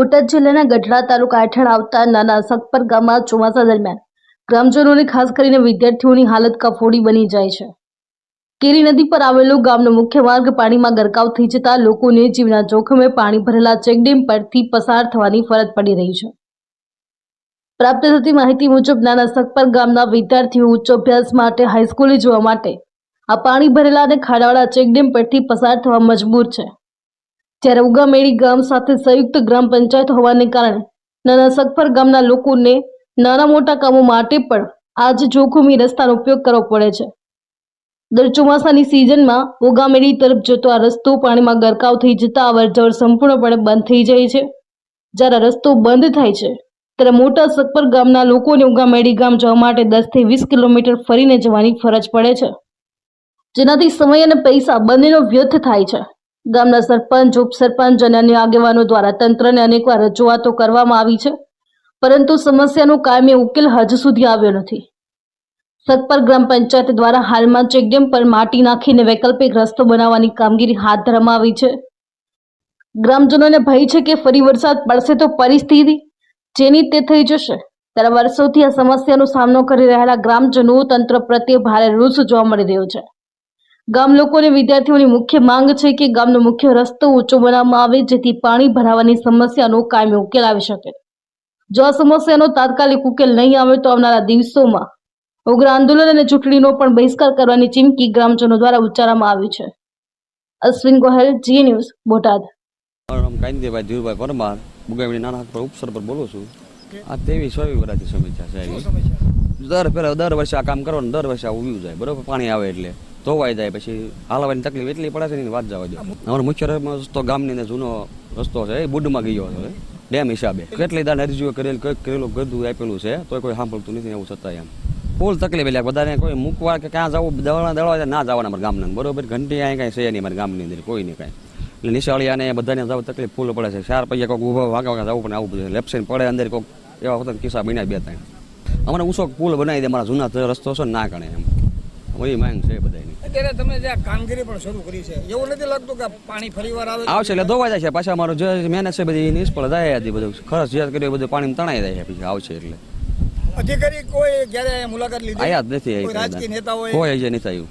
બોટાદ જિલ્લાના ગઢડા તાલુકા હેઠળ આવતા નાના સખપર ગામમાં ચોમાસા દરમિયાન ગ્રામજનોને ખાસ કરીને વિદ્યાર્થીઓની હાલત કફોડી બની જાય છે. કેરી નદી પર આવેલો ગામનો મુખ્ય માર્ગ પાણીમાં ગરકાવ થઈ જતા લોકોને જીવના જોખમે પાણી ભરેલા ચેકડેમ પરથી પસાર થવાની ફરજ પડી રહી છે. પ્રાપ્ત થતી માહિતી મુજબ નાના સખપર ગામના વિદ્યાર્થીઓ ઉચ્ચ અભ્યાસ માટે, હાઈસ્કૂલે જવા માટે આ પાણી ભરેલા અને ખાડાવાળા ચેકડેમ પરથી પસાર થવા મજબૂર છે. જ્યારે ઉગામેડી ગામ સાથે સંયુક્ત ગ્રામ પંચાયત હોવાને કારણે નાના સગફર ગામના લોકોને નાના મોટા કામો માટે પણ આજ જોખમી રસ્તાનો ઉપયોગ કરવો પડે છે. દર ચોમાસાની સિઝનમાં ઉગામેડી તરફ જતો આ રસ્તો પાણીમાં ગરકાવ થઈ જતા અવરજવર સંપૂર્ણપણે બંધ થઈ જાય છે. જ્યારે રસ્તો બંધ થાય છે, ત્યારે મોટા સગપર ગામના લોકોને ઉગામેડી ગામ જવા માટે દસથી વીસ કિલોમીટર ફરીને જવાની ફરજ પડે છે. જેનાથી સમય અને પૈસા બંનેનો વ્યર્થ થાય છે. ગામના સરપંચ, ઉપસરપંચ અને અન્ય આગેવાનો દ્વારા તંત્રને અનેકવાર રજૂઆતો કરવામાં આવી છે. પરંતુ સમસ્યાનો કાયમી ઉકેલ હજુ સુધી આવ્યો નથી. સતપર ગ્રામ પંચાયત દ્વારા હાલમાં ચેકડેમ પર માટી નાખીને વૈકલ્પિક રસ્તો બનાવવાની કામગીરી હાથ ધરવામાં આવી છે. ગ્રામજનોને ભય છે કે ફરી વરસાદ પડશે તો પરિસ્થિતિ જેની તે થઈ જશે. ત્યારે વર્ષોથી આ સમસ્યાનો સામનો કરી રહેલા ગ્રામજનો તંત્ર પ્રત્યે ભારે રોષ જોવા મળી રહ્યો છે. ગામ લોકો અને વિદ્યાર્થીઓની મુખ્ય માંગ છે કે ગામનો મુખ્ય રસ્તો ઊંચો બનાવવામાં આવે, જેથી પાણી ભરાવાની સમસ્યાનો કાયમી ઉકેલ આવી શકે. જો આ સમસ્યાનો તાત્કાલિક ઉકેલ નહીં આવે તો આવનારા દિવસોમાં ઉગ્ર આંદોલન અને ચૂંટણીનો પણ બહિષ્કાર કરવાની ચીમકી ગ્રામજનો દ્વારા ઉચ્ચારવામાં આવી છે. Ashwin Gohel, Zee News, Botad. Kantibhai Dhirubhai Parmar. બુગાવીની નાના પર ઉપસર પર બોલું છું. આ તેવી સોવી વરાથી સમસ્યા છે દર પહેલાં દર વર્ષે આ કામ કરવાનું, દર વર્ષે આ ઉગ્યું જાય. બરોબર? પાણી આવે એટલે. ધોવાઈ જાય પછી હાલવાની તકલીફ એટલી પડે છે ને, વાત જવા દો. અમારો મુખ્ય રસ્તો ગામની અંદર જૂનો રસ્તો છે, એ બુડમાં ગયો છે. ડેમ હિસાબે. કેટલી દાન અરજીઓ કરેલ કરેલું ગધું આપેલું છે તો કોઈ સાંભળતું નથી એવું છતાં એમ. ફૂલ તકલીફ એટલે બધાને કોઈ મૂકવા કે ક્યાં જવું દળવા દળવા ના જવાના અમારા ગામના. બરોબર, ઘંટી અહીંયા કાંઈ છે નહીં અમારા ગામની અંદર, કોઈ નહીં કાંઈ. એટલે નિશાળિયાને બધાને જવું તકલીફ ફૂલ પડે છે. ચાર પૈયા કોઈક ઊભા વાગા વાગા જવું પણ આવું બધું. લેફ્ટ પડે અંદર કોઈક એવા વખત કિસ્સા બન્યા બે ત્રણ. અમારે ઊંચો પુલ બનાવી દે મારા જૂના રસ્તો છે ના ગણે એમ. એવી માંગ છે બધાની અત્યારે તમે જે કામગીરી પણ શરૂ કરી છે એવું નથી લાગતું કે પાણી ફરીવાર આવે? આવશે એટલે ધોવા જાય છે. પાછા અમારો જે મહેનત છે બધી નિષ્ફળ જાય હતી બધું. ખર્ચ જે કર્યો બધું પાણી તણાઈ જાય છે પછી આવશે એટલે. અધિકારી કોઈ જ્યારે મુલાકાત લીધી? આયા જ નથી કોઈ રાજકીય નેતા હોય? કોઈ હજી નથી આવ્યું.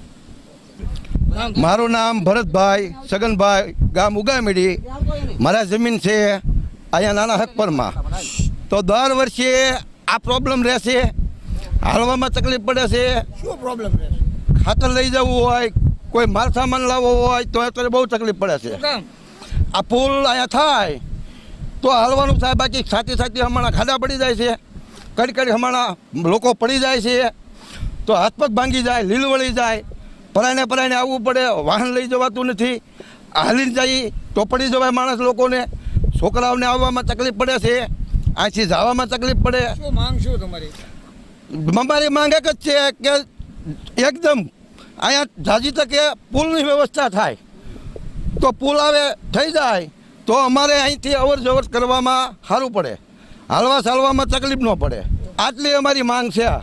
મારું નામ ભરતભાઈ સગનભાઈ ગામ ઉગામેડી. મારા જમીન છે અહીંયા નાના હકપરમાં તો દર વર્ષે આ પ્રોબ્લેમ રહેશે. હાલવામાં તકલીફ પડે છે. શું પ્રોબ્લેમ રહેશે? ખાતર લઈ જવું હોય કોઈ માલ સામાન લાવવો હોય તો અત્યારે બહુ તકલીફ પડે છે. આ પુલ અહીંયા થાય તો હાલવાનું થાય બાકી સાથી સાથી હમણાં ખાડા પડી જાય છે કડી કડી હમણાં લોકો પડી જાય છે તો હાથ પગ ભાંગી જાય લીલ વળી જાય પરાયને પરાયને આવવું પડે વાહન લઈ જવાતું નથી. હાલીને જઈ તો પડી જવાય માણસ લોકોને. છોકરાઓને આવવામાં તકલીફ પડે છે અહીંથી જવામાં તકલીફ પડે. શું માંગ શું તમારી? અમારી માંગ એક જ છે કે એકદમ. અહીંયા જાજી તકે પુલની વ્યવસ્થા થાય. તો પુલ આવે, થઈ જાય, તો અમારે અહીંથી અવર જવર કરવામાં સારું પડે. હાલવા ચાલવામાં તકલીફ ન પડે. આટલી અમારી માંગ છે આ.